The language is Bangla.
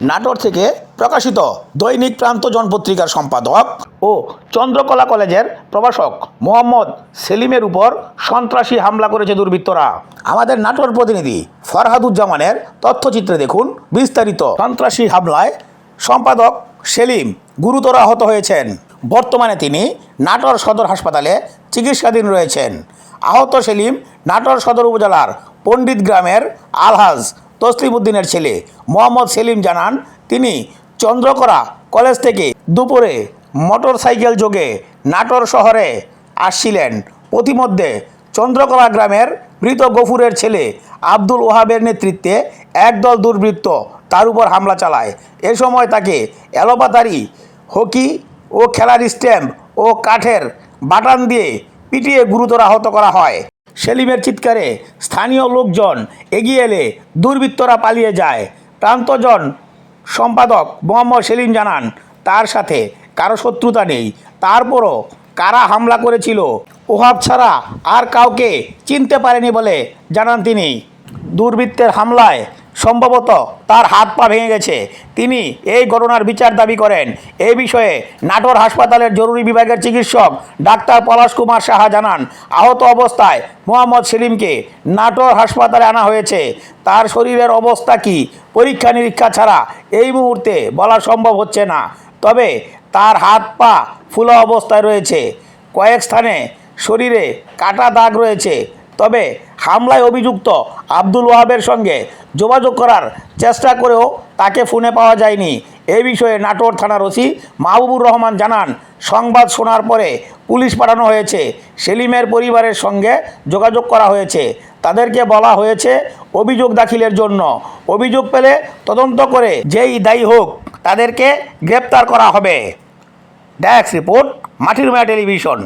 নাটোর থেকে প্রকাশিত দৈনিক প্রান্তজন পত্রিকার সম্পাদক ও চন্দ্রকলা কলেজের প্রভাষক মোহাম্মদ সেলিমের উপর সন্ত্রাসী হামলা করেছে দুর্বৃত্তরা। আমাদের নাটোর প্রতিনিধি ফরহাদুজ্জামানের তথ্যচিত্রে দেখুন বিস্তারিত। সন্ত্রাসী হামলায় সম্পাদক সেলিম গুরুতর আহত হয়েছেন। বর্তমানে তিনি নাটোর সদর হাসপাতালে চিকিৎসাধীন রয়েছেন। আহত সেলিম নাটোর সদর উপজেলার পণ্ডিত গ্রামের আলহাজ তসলিম উদ্দিনের ছেলে মোহাম্মদ সেলিম জানান, তিনি চন্দ্রকরা কলেজ থেকে দুপুরে মোটর সাইকেল যোগে নাটোর শহরে আসছিলেন। প্রতিমধ্যে চন্দ্রকলা গ্রামের মৃত গফুরের ছেলে আব্দুল ওহাবের নেতৃত্বে একদল দুর্বৃত্ত তার উপর হামলা চালায়। এ সময় তাকে এলোপাতারি হকি ও খেলার স্ট্যাম্প ও কাঠের বাটান দিয়ে পিটিয়ে গুরুতর আহত করা হয়। সেলিমের চিৎকারে স্থানীয় লোকজন এগিয়ে এলে দুর্বৃত্তরা পালিয়ে যায়। প্রান্তজন সম্পাদক মোহাম্মদ সেলিম জানান, তার সাথে কারও শত্রুতা নেই। তারপরও কারা হামলা করেছিল ওহাব ছাড়া আর কাউকে চিনতে পারেনি বলে জানান তিনি। দুর্বৃত্তের হামলায় সম্ভবত তার হাত পা ভেঙে গেছে। তিনি এই ঘটনার বিচার দাবি করেন। এই বিষয়ে নাটোর হাসপাতালের জরুরি বিভাগের চিকিৎসক ডাক্তার পলাশ কুমার সাহা জানান, আহত অবস্থায় মোহাম্মদ সেলিমকে নাটোর হাসপাতালে আনা হয়েছে। তার শরীরের অবস্থা কি? পরীক্ষা নিরীক্ষা ছাড়া এই মুহূর্তে বলা সম্ভব হচ্ছে না। তবে তার হাত পা ফুলা অবস্থায় রয়েছে। কয়েক স্থানে শরীরে কাটা দাগ রয়েছে। তবে হামলায় অভিযুক্ত আব্দুল ওয়াহাবের সঙ্গে যোগাযোগ করার চেষ্টা করেও তাকে ফোনে পাওয়া যায়নি। এ বিষয়ে নাটোর থানার ওসি মাহবুবুর রহমান জানান, সংবাদ শোনার পরে পুলিশ পাঠানো হয়েছে। সেলিমের পরিবারের সঙ্গে যোগাযোগ করা হয়েছে। তাদেরকে বলা হয়েছে অভিযোগ দাখিলের জন্য। অভিযোগ পেলে তদন্ত করে যেই দায়ী হোক তাদেরকে গ্রেপ্তার করা হবে। ড্যাক্স রিপোর্ট মাটির মায়া টেলিভিশন।